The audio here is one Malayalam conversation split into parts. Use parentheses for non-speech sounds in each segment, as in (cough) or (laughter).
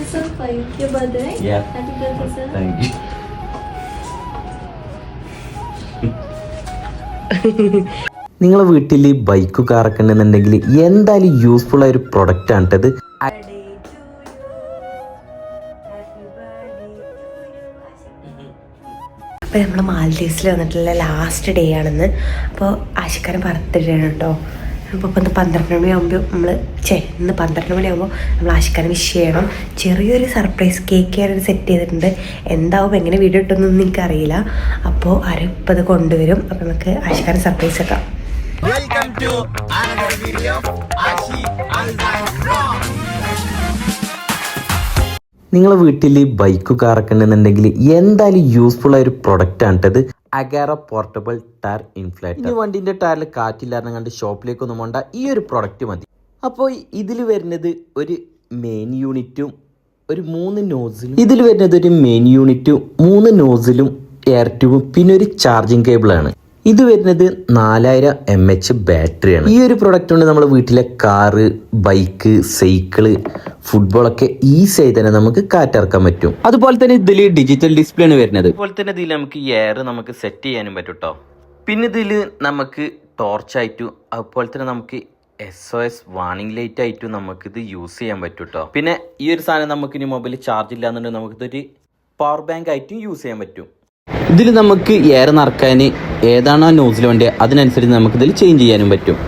Your birthday? Yeah. Happy birthday, sir. Thank you. (laughs) നിങ്ങളെ വീട്ടിൽ ബൈക്ക് കാറൊക്കെ ഉണ്ടെന്നുണ്ടെങ്കിൽ എന്തായാലും യൂസ്ഫുൾ ആയ ഒരു പ്രൊഡക്റ്റ് ആണ് കേട്ടത് അപ്പോൾ നമ്മൾ മാലദ്വീപ്സിൽ വന്നിട്ടുള്ള ലാസ്റ്റ് ഡേ ആണെന്ന് അപ്പോൾ ആശിക്കാരൻ ബർത്ത്ഡേ ആണ് കേട്ടോ അപ്പോൾ ഇപ്പം ഇന്ന് പന്ത്രണ്ട് മണിയാകുമ്പോൾ നമ്മൾ ചേ ഇന്ന് പന്ത്രണ്ട് മണിയാകുമ്പോൾ നമ്മൾ ആശിക്കാൻ വിഷ് ചെയ്യണം. ചെറിയൊരു സർപ്രൈസ് കേക്ക് ഞാനൊരു സെറ്റ് ചെയ്തിട്ടുണ്ട്. എന്താവും എങ്ങനെ വീഡിയോ ഇട്ടൊന്നും എനിക്കറിയില്ല. അപ്പോൾ ആരും ഇപ്പോൾ അത് കൊണ്ടുവരും. അപ്പോൾ നമുക്ക് ആശിക്കാൻ സർപ്രൈസ് വെക്കാം. നിങ്ങളെ വീട്ടിൽ ബൈക്ക് കാറൊക്കെ ഉണ്ടെന്നുണ്ടെങ്കിൽ എന്തായാലും യൂസ്ഫുൾ ആയ ഒരു പ്രൊഡക്റ്റ് ആണ് ഇത് അഗാറ പോർട്ടബിൾ ടയർ ഇൻഫ്ലേറ്റർ ഈ വണ്ടിന്റെ ടയറിൽ കാറ്റില്ലാതെ കണ്ട് ഷോപ്പിലേക്കൊന്നും വേണ്ട ഈ ഒരു പ്രൊഡക്റ്റ് മതി. അപ്പോൾ ഇതിൽ വരുന്നത് ഒരു മെയിൻ യൂണിറ്റും ഒരു മൂന്ന് നോസിലും ഇതിൽ വരുന്നത് ഒരു മെയിൻ യൂണിറ്റും മൂന്ന് നോസിലും എയർ ട്യൂബും പിന്നെ ഒരു ചാർജിങ് കേബിളാണ് ഇത് വരുന്നത് നാലായിരം എം എച്ച് ബാറ്ററിയാണ്. ഈ ഒരു പ്രൊഡക്റ്റ് കൊണ്ട് നമ്മൾ വീട്ടിലെ കാറ് ബൈക്ക് സൈക്കിൾ ഫുട്ബോളൊക്കെ ഈസി ആയി തന്നെ നമുക്ക് കാറ്റിറക്കാൻ പറ്റും. അതുപോലെ തന്നെ ഇതിൽ ഡിജിറ്റൽ ഡിസ്പ്ലേ ആണ് വരുന്നത്. അതുപോലെ തന്നെ ഇതിൽ നമുക്ക് എയർ നമുക്ക് സെറ്റ് ചെയ്യാനും പറ്റും കേട്ടോ പിന്നെ ഇതിൽ നമുക്ക് ടോർച്ച് ആയിട്ടും അതുപോലെ തന്നെ നമുക്ക് S O S warning light ആയിട്ടും നമുക്ക് ഇത് യൂസ് ചെയ്യാൻ പറ്റും കേട്ടോ പിന്നെ ഈ ഒരു സാധനം നമുക്ക് ഇനി മൊബൈൽ ചാർജ് ഇല്ലാന്നുണ്ടെങ്കിൽ നമുക്കിതൊരു പവർ ബാങ്ക് ആയിട്ടും യൂസ് ചെയ്യാൻ പറ്റും. ഇതിൽ നമുക്ക് എയർ നിറക്കാൻ ഏതാണോ നോസിൽ വേണ്ടത് അതിനനുസരിച്ച് നമുക്ക് ഇതിൽ ചേഞ്ച് ചെയ്യാനും പറ്റും.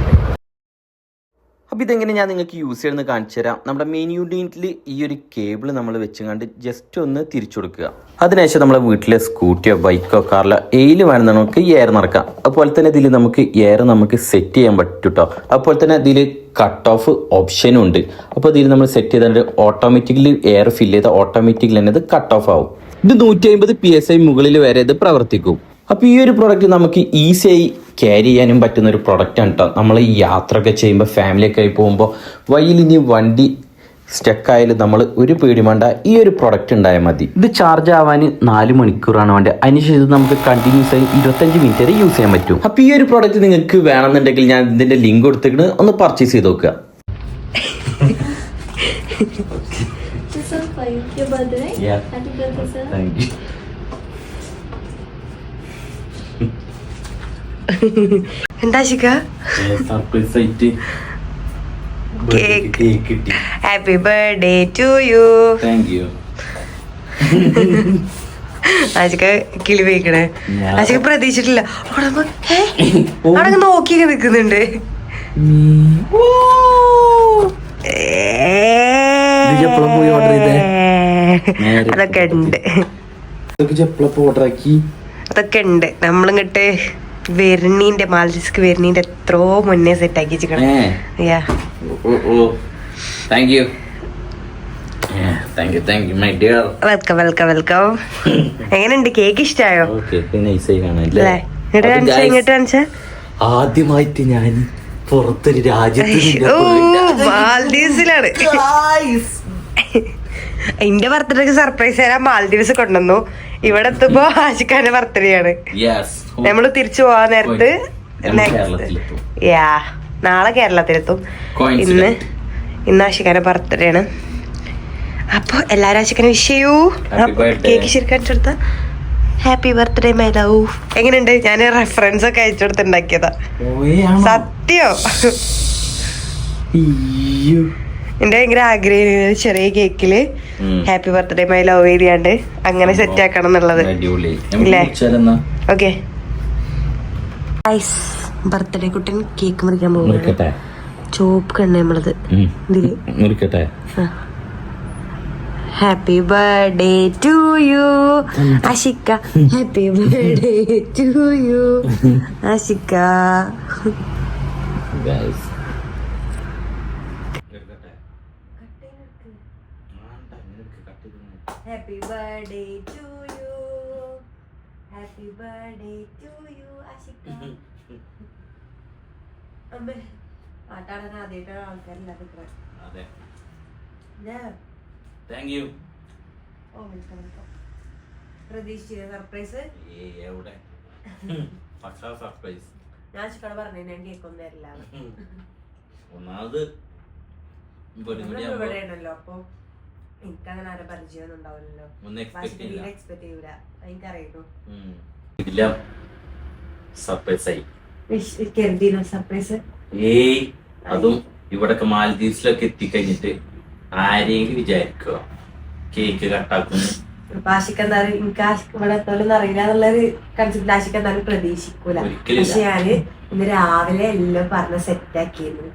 അപ്പോൾ ഇതെങ്ങനെ ഞാൻ നിങ്ങൾക്ക് യൂസ് ചെയ്യണമെന്ന് കാണിച്ചു തരാം നമ്മുടെ മെയിൻ യൂണിറ്റിൽ ഈ ഒരു കേബിൾ നമ്മൾ വെച്ചുകൊണ്ട് ജസ്റ്റ് ഒന്ന് തിരിച്ചു കൊടുക്കുക. അതിനുശേഷം നമ്മുടെ വീട്ടിലെ സ്കൂട്ടിയോ ബൈക്കോ കാറിലോ എയിൽ വേണം നമുക്ക് എയർ നിറക്കാം അതുപോലെ തന്നെ ഇതിൽ നമുക്ക് എയർ നമുക്ക് സെറ്റ് ചെയ്യാൻ പറ്റും കേട്ടോ അതുപോലെ തന്നെ ഇതിൽ കട്ട് ഓഫ് ഓപ്ഷനും ഉണ്ട്. അപ്പോൾ ഇതിൽ നമ്മൾ സെറ്റ് ചെയ്താൽ ഓട്ടോമാറ്റിക്കലി എയർ ഫില്ല് ചെയ്താൽ ഓട്ടോമാറ്റിക്കലി തന്നെ ഇത് കട്ട് ഓഫ് ആവും. ഇത് നൂറ്റി അമ്പത് പി എസ് ഐ മുകളിൽ വരെ ഇത് പ്രവർത്തിക്കും. അപ്പോൾ ഈ ഒരു പ്രൊഡക്റ്റ് നമുക്ക് ഈസിയായി ക്യാരി ചെയ്യാനും പറ്റുന്ന ഒരു പ്രൊഡക്റ്റ് ആണ് കേട്ടോ നമ്മൾ ഈ യാത്രയൊക്കെ ചെയ്യുമ്പോൾ ഫാമിലിയൊക്കെ ആയി പോകുമ്പോൾ വഴിയിൽ ഇനി വണ്ടി സ്റ്റക്ക് ആയാലും നമ്മൾ ഒരു പേടി വേണ്ട ഈ ഒരു പ്രൊഡക്റ്റ് ഉണ്ടായാൽ മതി. ഇത് ചാർജ് ആവാൻ നാല് മണിക്കൂറാണ് വേണ്ടത്. അതിനുശേഷം ഇത് നമുക്ക് കണ്ടിന്യൂസ് ആയി ഇരുപത്തഞ്ച് മിനിറ്റ് വരെ യൂസ് ചെയ്യാൻ പറ്റും. അപ്പോൾ ഈ ഒരു പ്രൊഡക്റ്റ് നിങ്ങൾക്ക് വേണമെന്നുണ്ടെങ്കിൽ ഞാൻ ഇതിന്റെ ലിങ്ക് കൊടുത്തിട്ട് ഒന്ന് പർച്ചേസ് ചെയ്ത് നോക്കുക. (laughs) Thank so എന്താ ശിഖ? സർപ്രൈസ് ആയിട്ട്. Cake happy birthday to you thank you Ashika കിളി പോയിക്കണേ. ഞാൻ- ആശിക്ക പ്രതീക്ഷിച്ചിട്ടില്ല. അവിടെ നമ്മ- (laughs) ഏ? അവിടെ അങ്ങ് നോക്കി നിൽക്കുന്നുണ്ട്. ഇത് എപ്പളാ പോയി order അതൊക്കെ ഉണ്ട്. അതൊക്കെ ഉണ്ട്. നമ്മളിങ്ങട്ട് വെരണീന്റെ മാലദ്വീപ്സ്ക്ക് വെരണീന്റെ എത്രയോ മുന്നേ സെറ്റ് ആക്കി വെൽക്കം വെൽക്കം വെൽക്കം എങ്ങനെയുണ്ട്? കേക്ക് ഇഷ്ടായോ? ആദ്യമായിട്ട് ഞാൻ പുറത്തൊരു രാജ്യത്ത് എന്റെ ബർത്ത്ഡേക്ക് സർപ്രൈസ് തരാൻ മാൽദീവ്സ് കൊണ്ടുവന്നു. ഇവിടെ എത്തുമ്പോ ആശിക്കാന്റെ ബർത്ത്ഡേ ആണ്. യെസ് നമ്മൾ തിരിച്ചു പോവാൻ നേരത്ത്. യാ നാളെ കേരളത്തിലെത്തും. ഇന്ന് ഇന്ന് ആശിക്കാന്റെ ബർത്ത്ഡേ ആണ്. അപ്പൊ എല്ലാരും ആശിക്കാനെ വിഷ് ചെയ്യൂ. കേക്ക് ശരിക്കും അടിച്ചെടുത്ത ഹാപ്പി ബർത്ത്ഡേ മൈ ലവ് എങ്ങനെയുണ്ട്? ഞാൻ റെഫറൻസ് ഒക്കെ അയച്ചെടുത്ത് ഉണ്ടാക്കിയതാ സത്യോ. എന്റെ ഭയങ്കര ആഗ്രഹം ചെറിയ കേക്കിൽ ഹാപ്പി ബർത്ത്ഡേ മൈ ലവ് എഴുതിയാണ്ട് അങ്ങനെ സെറ്റ് ആക്കണം എന്നുള്ളത്. ഇല്ലേ? മുറിച്ചാലെന്നാ? ഓക്കെ ബർത്ത്ഡേ കുട്ടൻ കേക്ക് മുറിക്കാൻ മുറിക്കട്ടെ? ചോപ്പ് കണ്ണ നമ്മളത്. മുറിക്കട്ടെ? Happy birthday to you Ashika happy birthday to you Guys. Happy birthday to you happy birthday to you Ashika അമ്മേ പാട്ടാടാൻ ആദ്യമായിട്ടാണ് ആൾക്കാരില്ലാതെ അതെ. Thank you oh welcome welcome പ്രതീക്ഷിച്ചില്ല സർപ്രൈസ് എവിടെ? (laughs) പക്ഷാ സർപ്രൈസ് ഞാൻ ചിക്കട പറഞ്ഞു ഞാൻ കേക്കൊന്നും തരില്ല (laughs) ഒന്നാമത് ഇവിടെയാണല്ലോ അപ്പൊ എനിക്കങ്ങനെ ആരെ പരിചയമൊന്നും ഉണ്ടാവില്ലല്ലോ. ഒന്നും എക്സ്പെക്ട് ഭാഷയ്ക്ക് ചെയ്യില്ല. തീരെ എക്സ്പെക്ട് ചെയ്യൂല. എനിക്കറിയുന്നു. ഉം. ഇതില്ല സർപ്രൈസ് ആയി. കരുതിയിരുന്നു സർപ്രൈസ് ഏയ് അതും ഇവിടൊക്കെ മാലദ്വീപ്സിലൊക്കെ എത്തിക്കഴിഞ്ഞിട്ട് ആരെങ്കിലും വിചാരിക്കോ കേക്ക് കട്ടാക്കുന്നു അപ്പൊ ആശിക്ക് എന്തായാലും എനിക്ക് ഇവിടെ എത്തോലെന്ന് അറിയില്ല എന്നുള്ളൊരു കൺസെപ്റ്റ് ആശിക്ക് എന്തായാലും പ്രതീക്ഷിക്കൂല. പക്ഷെ ഞാൻ ഇന്ന് രാവിലെ എല്ലാം പറഞ്ഞ് സെറ്റ് ആക്കിയിരുന്നു.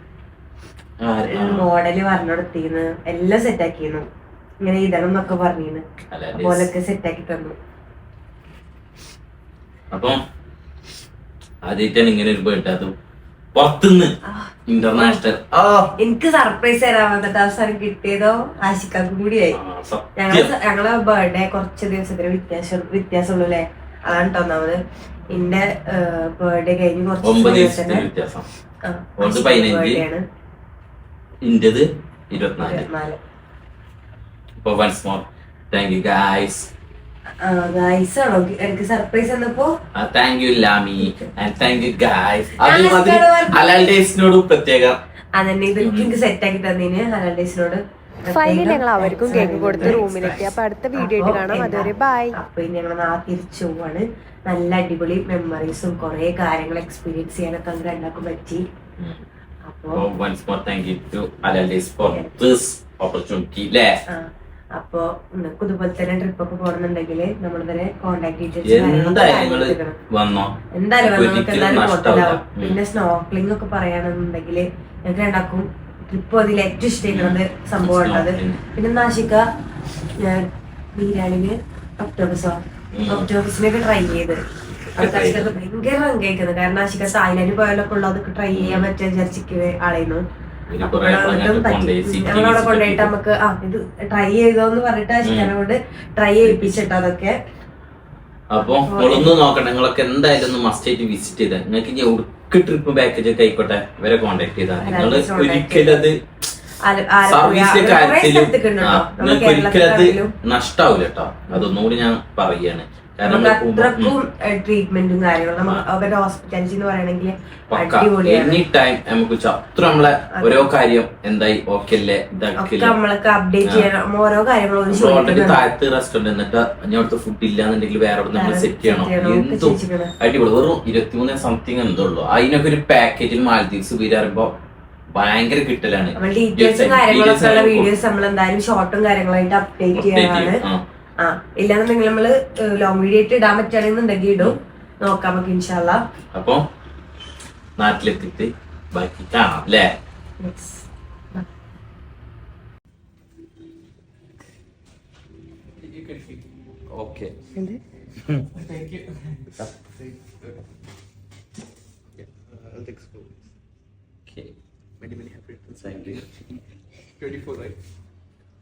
ആ. മോഡൽ പറഞ്ഞു കൊടുത്തിരുന്നു. എല്ലാം സെറ്റ് ആക്കിയിരുന്നു. ഇങ്ങനെ ഇടണം എന്നൊക്കെ പറഞ്ഞിരുന്നു അതുപോലൊക്കെ സെറ്റ് ആക്കി തന്നു. അപ്പൊ ആദ്യമായിട്ടാണ് ഇങ്ങനെ ഒരു ബേർഡ് അതും പുറത്തുനിന്ന് ഇന്റർനാഷണൽ ആ. എനിക്ക് സർപ്രൈസ് തരാൻ വന്നിട്ട് അവസാനം കിട്ടിയതോ? ആശിക്കാക്കും കൂടിയായി ഞങ്ങൾ ഞങ്ങളെ ബർത്ത്ഡേ കുറച്ച് ദിവസത്തിന് വ്യത്യാസം വ്യത്യാസമുള്ളൂ അല്ലേ? അതാണ് ട്ടോ ഒന്നാമത്. എന്റെ ബർത്ത്ഡേ കഴിഞ്ഞ് കുറച്ച് ദിവസത്തിന് വ്യത്യാസം. ആണ്. ഇന്റത് ഇരുപത്തിനാല്. അപ്പൊ once more thank you guys guys ആണോ? എനിക്ക് സർപ്രൈസ് എന്നപ്പോ thank you Lami and thank you guys ഞാൻ അതേമാതിരി ഇഷ്ടമാണ് പറഞ്ഞത്. ഹലാൽ ഡേയ്സിനോട് പ്രത്യേകം. അതന്നെ ഇത് എനിക്ക് സെറ്റ് ആക്കി തന്നീന് ഹലാൽഡേസിനോട് ഫൈനലി ഞങ്ങൾ അവർക്കും കേക്ക് കൊടുത്ത് റൂമിലെത്തി അപ്പൊ അടുത്ത വീഡിയോ ആയിട്ട് കാണാം. അതുവരെ ബൈ അപ്പൊ ഞങ്ങൾ നാളെ തിരിച്ചു പോവാണ്. നല്ല അടിപൊളി മെമ്മറീസും കുറെ കാര്യങ്ങൾ എക്സ്പീരിയൻസ് ചെയ്യാനൊക്കെ അങ്ങനെ രണ്ടാക്കും പറ്റി. അപ്പൊ once more thank you to Halal days for this opportunity അല്ലേ ആ, അപ്പൊ നിങ്ങൾക്കും ഇതുപോലെ തന്നെ ട്രിപ്പ് ഒക്കെ പോകണമെന്നുണ്ടെങ്കിൽ കോണ്ടാക്ട് ഡീറ്റെയിൽസ് എന്തായാലും നഷ്ടാവില്ല. ഹോട്ടലാവും ഉം. പിന്നെ സ്നോക്ലിംഗ് ഒക്കെ പറയുകയാണെന്നുണ്ടെങ്കിൽ ഞങ്ങൾക്ക് രണ്ടാക്കും ട്രിപ്പ് അതിൽ ഏറ്റവും ഇഷ്ടമായിട്ടുള്ളത് സംഭവം ഉള്ളത്. പിന്നെ നാശിക്ക ബിരിയാണിന് ഒക്ടോബസോ ഒക്ടോബസിനൊക്കെ ട്രൈ ചെയ്ത്. ഭയങ്കര റങ്ക് കഴിക്കുന്നത് കാരണം നാശിക്ക തായ്ലാൻഡിൽ പോയാലൊക്കെ ഉള്ളത് ട്രൈ ചെയ്യാൻ പറ്റുക വിചാരിച്ചിരിക്കുന്നത് ആളെന്ന്. ഞങ്ങളവിടെ കൊണ്ടുപോയിട്ട് നമുക്ക് ആ ഇത് ട്രൈ ചെയ്തോന്ന് പറഞ്ഞിട്ട് ഞങ്ങളോട് ട്രൈ ചെയ്യിപ്പിച്ചിട്ട് അതൊക്കെ? അപ്പൊ നിങ്ങളൊന്ന് നോക്കണം നിങ്ങളൊക്കെ എന്തായാലും ഒന്ന് മസ്റ്റ് ആയിട്ട് വിസിറ്റ് ചെയ്താൽ നിങ്ങൾക്ക് ഇനി ഒടുക്ക് ട്രിപ്പ് പാക്കേജ് ഒക്കെ ആയിക്കോട്ടെ ഇവരെ കോണ്ടാക്ട് ചെയ്താൽ നിങ്ങൾ ഒരിക്കലും അത് സർവീസിന്റെ കാര്യത്തിലും. നിങ്ങൾക്ക് ഒരിക്കലും അത് നഷ്ടാവൂല കേട്ടോ അതൊന്നുകൂടി ഞാൻ പറയാണ് അത്രക്കും ട്രീറ്റ്മെന്റും കാര്യങ്ങളും. നമുക്ക് അവരുടെ ഹോസ്പിറ്റാലിറ്റി എന്ന് പറയണെങ്കിൽ അടിപൊളിയാണ്. എനി ടൈം നമുക്ക് അത്ര നമ്മളെ ഓരോ കാര്യം എന്തായി ഓക്കെ അല്ലേ? നമ്മളൊക്കെ അപ്ഡേറ്റ് ചെയ്യണം. ഓരോ കാര്യങ്ങളും ഓൾറെഡി. താഴത്ത് റെസ്റ്റോറന്റ് എന്നിട്ട് ഫുഡ് ഇല്ലാന്നുണ്ടെങ്കിൽ വേറെ നമ്മൾ സെറ്റ് ചെയ്യണം. എന്തും അടിപൊളി. വെറും ഇരുപത്തിമൂന്ന് സംതിങ് എന്തോ ഉള്ളു. അതിനൊക്കെ ഒരു പാക്കേജിൽ മാലദ്വീപ്സ് വീരാറുമ്പോ ഭയങ്കര കിട്ടലാണ്. ഡീറ്റെയിൽസും കാര്യങ്ങളൊക്കെ ഉള്ള വീഡിയോസ് നമ്മൾ എന്തായാലും ഷോർട്ടും കാര്യങ്ങളായിട്ട് അപ്ഡേറ്റ് ചെയ്യാനാണ് ആ ഇല്ലാന്നുണ്ടെങ്കിൽ നമ്മൾ ലോങ് വീഡിയോ ആയിട്ട് ഇടാൻ പറ്റുകയാണെന്നുണ്ടെങ്കിൽ ഇടും. നോക്കാം നമുക്ക് ഇൻഷാല്ല അപ്പൊ നാട്ടിലെത്തിയിട്ട് ബാക്കി കാണാം അല്ലേ okay. Many, many happy returns. Thank you. 24, right?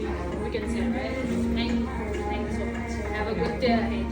we can say, right? Thank you. So much. Have a good day.